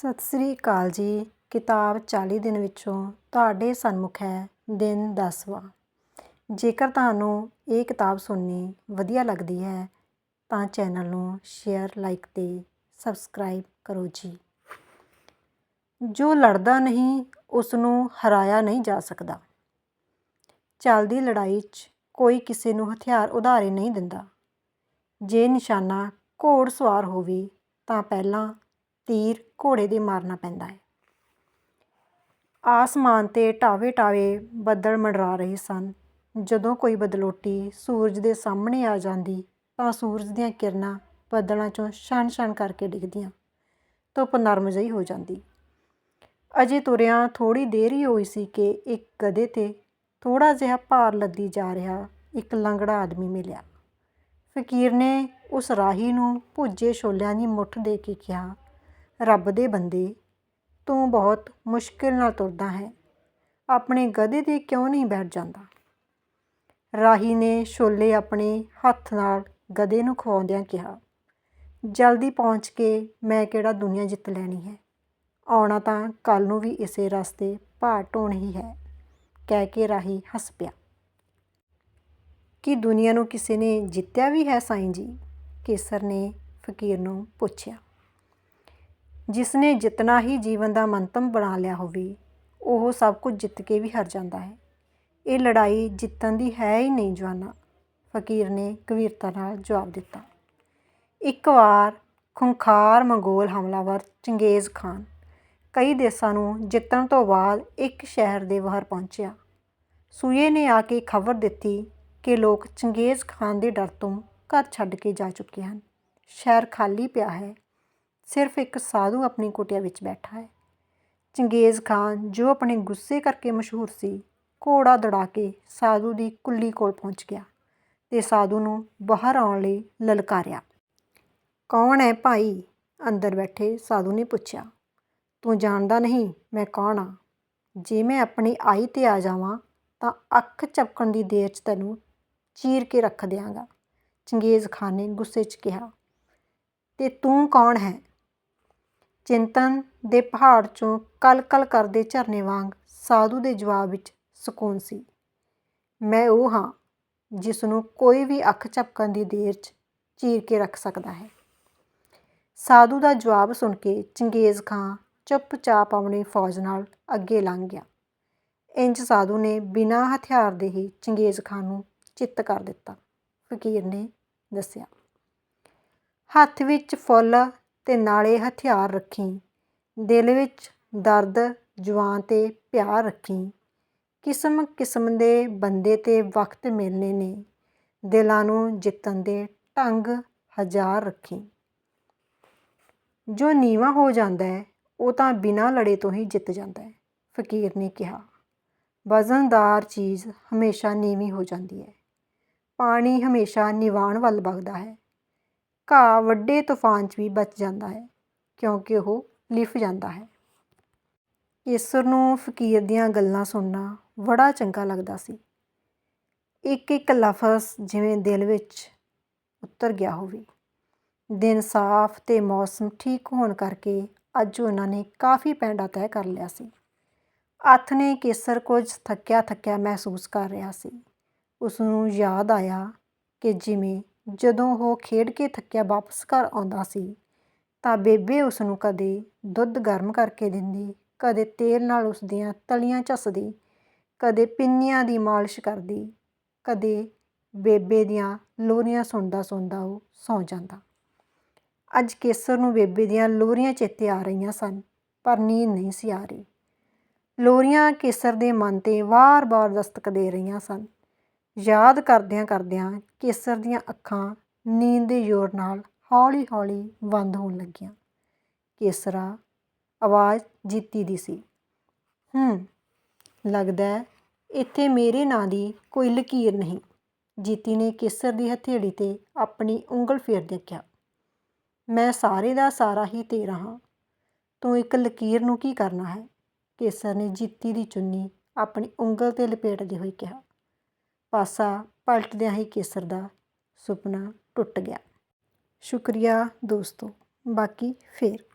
ਸਤਿ ਸ੍ਰੀ ਅਕਾਲ ਜੀ। ਕਿਤਾਬ 40 ਦਿਨ ਵਿੱਚੋਂ ਤੁਹਾਡੇ ਸਨਮੁਖ ਹੈ, ਦਿਨ 10ਵਾਂ ਜੇਕਰ ਤੁਹਾਨੂੰ ਇਹ ਕਿਤਾਬ ਸੁਣਨੀ ਵਧੀਆ ਲੱਗਦੀ ਹੈ, ਤਾਂ ਚੈਨਲ ਨੂੰ ਸ਼ੇਅਰ, ਲਾਈਕ ਤੇ ਸਬਸਕ੍ਰਾਈਬ ਕਰੋ ਜੀ। ਜੋ ਲੜਦਾ ਨਹੀਂ ਉਸ ਨੂੰ ਹਰਾਇਆ ਨਹੀਂ ਜਾ ਸਕਦਾ। ਚੱਲਦੀ ਲੜਾਈ 'ਚ ਕੋਈ ਕਿਸੇ ਨੂੰ ਹਥਿਆਰ ਉਧਾਰੇ ਨਹੀਂ ਦਿੰਦਾ। ਜੇ ਨਿਸ਼ਾਨਾ ਘੋੜ ਸਵਾਰ ਹੋਵੇ, ਤਾਂ ਪਹਿਲਾਂ ਤੀਰ ਘੋੜੇ ਦੇ ਮਾਰਨਾ ਪੈਂਦਾ ਹੈ। ਆਸਮਾਨ ਤੇ ਟਾਵੇ ਟਾਵੇ ਬੱਦਲ ਮੰਡਰਾ ਰਹੇ ਸਨ। ਜਦੋਂ ਕੋਈ ਬਦਲੋਟੀ ਸੂਰਜ ਦੇ ਸਾਹਮਣੇ ਆ ਜਾਂਦੀ, ਤਾਂ ਸੂਰਜ ਦੀਆਂ ਕਿਰਨਾਂ ਬੱਦਲਾਂ 'ਚੋਂ ਛਣ ਛਣ ਕਰਕੇ ਡਿੱਗਦੀਆਂ। ਧੁੱਪ ਨਰਮ ਜਿਹੀ ਹੋ ਜਾਂਦੀ। ਅਜੇ ਤੁਰਿਆਂ ਥੋੜੀ ਦੇਰ ਹੀ ਹੋਈ ਸੀ ਕਿ ਇੱਕ ਗਧੇ ਤੇ ਥੋੜਾ ਜਿਹਾ ਭਾਰ ਲੱਦੀ ਜਾ ਰਿਹਾ ਇੱਕ ਲੰਗੜਾ ਆਦਮੀ ਮਿਲਿਆ। ਫਕੀਰ ਨੇ ਉਸ ਰਾਹੀ ਨੂੰ ਭੁੱਜੇ ਛੋਲਿਆਂ ਦੀ ਮੁੱਠ ਦੇ ਕੇ ਕਿਹਾ ਰੱਬ ਦੇ ਬੰਦੇ ਤੂੰ ਬਹੁਤ ਮੁਸ਼ਕਿਲ ਨਾਲ ਤੁਰਦਾ ਹੈ। ਆਪਣੇ ਗਧੇ ਤੇ ਕਿਉਂ ਨਹੀਂ ਬੈਠ ਜਾਂਦਾ? ਰਾਹੀ ਨੇ ਛੋਲੇ ਆਪਣੇ ਹੱਥ ਨਾਲ ਗਧੇ ਨੂੰ ਖਵਾਉਂਦਿਆਂ ਕਿਹਾ, ਜਲਦੀ ਪਹੁੰਚ ਕੇ ਮੈਂ ਕਿਹੜਾ ਦੁਨੀਆ ਜਿੱਤ ਲੈਣੀ ਹੈ? ਆਉਣਾ ਤਾਂ ਕੱਲ ਨੂੰ ਵੀ ਇਸੇ ਰਸਤੇ ਭਾਰ ਢੋਣ ਹੀ ਹੈ। ਕਹਿ ਕੇ ਰਾਹੀ ਹੱਸ ਪਿਆ। ਕੀ ਦੁਨੀਆ ਨੂੰ ਕਿਸੇ ਨੇ ਜਿੱਤਿਆ ਵੀ ਹੈ ਸਾਈਂ ਜੀ? ਕੇਸਰ ਨੇ ਫਕੀਰ ਨੂੰ ਪੁੱਛਿਆ। ਜਿਸ ਨੇ ਜਿੱਤਣਾ ਹੀ ਜੀਵਨ ਦਾ ਮੰਤਮ ਬਣਾ ਲਿਆ ਹੋਵੇ, ਉਹ ਸਭ ਕੁਝ ਜਿੱਤ ਕੇ ਵੀ ਹਾਰ ਜਾਂਦਾ ਹੈ। ਇਹ ਲੜਾਈ ਜਿੱਤਣ ਦੀ ਹੈ ਹੀ ਨਹੀਂ, ਜਵਾਨਾ। ਫਕੀਰ ਨੇ ਕਬੀਰਤਾ ਨਾਲ ਜਵਾਬ ਦਿੱਤਾ। ਇੱਕ ਵਾਰ ਖੁੰਖਾਰ ਮੰਗੋਲ ਹਮਲਾਵਰ ਚੰਗੇਜ਼ ਖਾਨ ਕਈ ਦੇਸ਼ਾਂ ਨੂੰ ਜਿੱਤਣ ਤੋਂ ਬਾਅਦ ਇੱਕ ਸ਼ਹਿਰ ਦੇ ਬਾਹਰ ਪਹੁੰਚਿਆ। ਸੂਏ ਨੇ ਆ ਕੇ ਖਬਰ ਦਿੱਤੀ ਕਿ ਲੋਕ ਚੰਗੇਜ਼ ਖਾਨ ਦੇ ਡਰ ਤੋਂ ਘਰ ਛੱਡ ਕੇ ਜਾ ਚੁੱਕੇ ਹਨ। ਸ਼ਹਿਰ ਖਾਲੀ ਪਿਆ ਹੈ। ਸਿਰਫ ਇੱਕ ਸਾਧੂ ਆਪਣੀ ਕੁਟਿਆ ਵਿੱਚ ਬੈਠਾ ਹੈ। ਚੰਗੇਜ਼ ਖਾਨ, ਜੋ ਆਪਣੇ ਗੁੱਸੇ ਕਰਕੇ ਮਸ਼ਹੂਰ ਸੀ, ਘੋੜਾ ਦੜਾ ਕੇ ਸਾਧੂ ਦੀ ਕੁੱਲੀ ਕੋਲ ਪਹੁੰਚ ਗਿਆ ਤੇ ਸਾਧੂ ਨੂੰ ਬਾਹਰ ਆਉਣ ਲਈ ਲਲਕਾਰਿਆ। ਕੌਣ ਹੈ ਭਾਈ? ਅੰਦਰ ਬੈਠੇ ਸਾਧੂ ਨੇ ਪੁੱਛਿਆ। ਤੂੰ ਜਾਣਦਾ ਨਹੀਂ ਮੈਂ ਕੌਣ ਆ? ਜੇ ਮੈਂ ਆਪਣੀ ਆਈ ਤੇ ਆ ਜਾਵਾਂ, ਤਾਂ ਅੱਖ ਚਪਕਣ ਦੀ ਦੇਰ 'ਚ ਤੈਨੂੰ ਚੀਰ ਕੇ ਰੱਖ ਦਿਆਂਗਾ। ਚੰਗੇਜ਼ ਖਾਨ ਨੇ ਗੁੱਸੇ 'ਚ ਕਿਹਾ। ਤੇ ਤੂੰ ਕੌਣ ਹੈ? ਚਿੰਤਨ ਦੇ ਪਹਾੜ 'ਚੋਂ ਕਲ-ਕਲ ਕਰਦੇ ਝਰਨੇ ਵਾਂਗ ਸਾਧੂ ਦੇ ਜਵਾਬ ਵਿੱਚ ਸਕੂਨ ਸੀ। ਮੈਂ ਉਹ ਹਾਂ ਜਿਸ ਨੂੰ ਕੋਈ ਵੀ ਅੱਖ ਝਪਕਣ ਦੀ ਦੇਰ 'ਚ ਚੀਰ ਕੇ ਰੱਖ ਸਕਦਾ ਹੈ। ਸਾਧੂ ਦਾ ਜਵਾਬ ਸੁਣ ਕੇ ਚੰਗੇਜ਼ ਖਾਨ ਚੁੱਪਚਾਪ ਆਪਣੀ ਫੌਜ ਨਾਲ ਅੱਗੇ ਲੰਘ ਗਿਆ। ਇੰਜ ਸਾਧੂ ਨੇ ਬਿਨਾਂ ਹਥਿਆਰ ਦੇ ਹੀ ਚੰਗੇਜ਼ ਖਾਂ ਨੂੰ ਚਿੱਤ ਕਰ ਦਿੱਤਾ। ਫਕੀਰ ਨੇ ਦੱਸਿਆ, ਹੱਥ ਵਿੱਚ ਫੁੱਲ ਤੇ ਨਾਲੇ ਹਥਿਆਰ ਰੱਖੀ। ਦਿਲ ਵਿੱਚ ਦਰਦ ਜਵਾਨ ਤੇ ਪਿਆਰ ਰੱਖੀ। ਕਿਸਮ ਕਿਸਮ ਦੇ ਬੰਦੇ ਤੇ ਵਕਤ ਮਿਲਨੇ ਨੇ। ਦਿਲਾਂ ਨੂੰ ਜਿੱਤਣ ਦੇ ਢੰਗ ਹਜ਼ਾਰ ਰੱਖੀ। ਜੋ ਨੀਵਾ ਹੋ ਜਾਂਦਾ ਹੈ, ਉਹ ਤਾਂ ਬਿਨਾਂ ਲੜੇ ਤੋਂ ਹੀ ਜਿੱਤ ਜਾਂਦਾ ਹੈ, ਫਕੀਰ ਨੇ ਕਿਹਾ। ਵਜ਼ਨਦਾਰ ਚੀਜ਼ ਹਮੇਸ਼ਾ ਨੀਵੀਂ ਹੋ ਜਾਂਦੀ ਹੈ। ਪਾਣੀ ਹਮੇਸ਼ਾ ਨਿਵਾਣ ਵੱਲ ਵਗਦਾ ਹੈ। ਘਾਹ ਵੱਡੇ ਤੂਫਾਨ 'ਚ ਵੀ ਬਚ ਜਾਂਦਾ ਹੈ, ਕਿਉਂਕਿ ਉਹ ਲਿਫ ਜਾਂਦਾ ਹੈ। ਕੇਸਰ ਨੂੰ ਫਕੀਰ ਦੀਆਂ ਗੱਲਾਂ ਸੁਣਨਾ ਬੜਾ ਚੰਗਾ ਲੱਗਦਾ ਸੀ। ਇੱਕ ਇੱਕ ਲਫ਼ਜ਼ ਜਿਵੇਂ ਦਿਲ ਵਿੱਚ ਉਤਰ ਗਿਆ ਹੋਵੇ। ਦਿਨ ਸਾਫ਼ ਤੇ ਮੌਸਮ ਠੀਕ ਹੋਣ ਕਰਕੇ ਅੱਜ ਉਹਨਾਂ ਨੇ ਕਾਫੀ ਪੈਂਡਾ ਤੈਅ ਕਰ ਲਿਆ ਸੀ। ਹੱਥ ਨੇ ਕੇਸਰ ਕੁਝ ਥੱਕਿਆ ਥੱਕਿਆ ਮਹਿਸੂਸ ਕਰ ਰਿਹਾ ਸੀ। ਉਸ ਨੂੰ ਯਾਦ ਆਇਆ ਕਿ ਜਿਵੇਂ ਜਦੋਂ ਉਹ ਖੇਡ ਕੇ ਥੱਕਿਆ ਵਾਪਸ ਘਰ ਆਉਂਦਾ ਸੀ, ਤਾਂ ਬੇਬੇ ਉਸ ਨੂੰ ਕਦੇ ਦੁੱਧ ਗਰਮ ਕਰਕੇ ਦਿੰਦੀ, ਕਦੇ ਤੇਲ ਨਾਲ ਉਸ ਦੀਆਂ ਤਲੀਆਂ ਝੱਸਦੀ, ਕਦੇ ਪਿੰਨੀਆਂ ਦੀ ਮਾਲਿਸ਼ ਕਰਦੀ, ਕਦੇ ਬੇਬੇ ਦੀਆਂ ਲੋਰੀਆਂ ਸੁਣਦਾ ਸੁਣਦਾ ਉਹ ਸੌਂ ਜਾਂਦਾ। ਅੱਜ ਕੇਸਰ ਨੂੰ ਬੇਬੇ ਦੀਆਂ ਲੋਰੀਆਂ ਚੇਤੇ ਆ ਰਹੀਆਂ ਸਨ, ਪਰ ਨੀਂਦ ਨਹੀਂ ਸੀ ਆ ਰਹੀ। ਲੋਰੀਆਂ ਕੇਸਰ ਦੇ ਮਨ ਤੇ ਵਾਰ-ਵਾਰ ਦਸਤਕ ਦੇ ਰਹੀਆਂ ਸਨ। ਯਾਦ ਕਰਦਿਆਂ ਕਰਦਿਆਂ ਕੇਸਰ ਦੀਆਂ ਅੱਖਾਂ ਨੀਂਦ ਦੇ ਜ਼ੋਰ ਨਾਲ ਹੌਲੀ-ਹੌਲੀ ਬੰਦ ਹੋਣ ਲੱਗੀਆਂ। ਕੇਸਰਾ ਆਵਾਜ਼ ਜੀਤੀ ਦੀ ਸੀ। ਹੂੰ, ਲੱਗਦਾ ਇੱਥੇ ਮੇਰੇ ਨਾਂ ਦੀ ਕੋਈ ਲਕੀਰ ਨਹੀਂ। ਜੀਤੀ ਨੇ ਕੇਸਰ ਦੀ ਹਥੇੜੀ ਤੇ ਆਪਣੀ ਉਂਗਲ ਫੇਰਦਿਆਂ ਕਿਹਾ। ਮੈਂ ਸਾਰੇ ਦਾ ਸਾਰਾ ਹੀ ਤੇਰਾ ਹਾਂ। ਤੂੰ ਇੱਕ ਲਕੀਰ ਨੂੰ ਕੀ ਕਰਨਾ ਹੈ? ਕੇਸਰ ਨੇ ਜੀਤੀ ਦੀ ਚੁੰਨੀ ਆਪਣੀ ਉਂਗਲ ਤੇ ਲਪੇਟਦੇ ਹੋਏ ਕਿਹਾ। ਪਾਸਾ ਪਲਟਦਿਆਂ ਹੀ ਕੇਸਰ ਦਾ ਸੁਪਨਾ ਟੁੱਟ ਗਿਆ। ਸ਼ੁਕਰੀਆ ਦੋਸਤੋ। ਬਾਕੀ ਫੇਰ।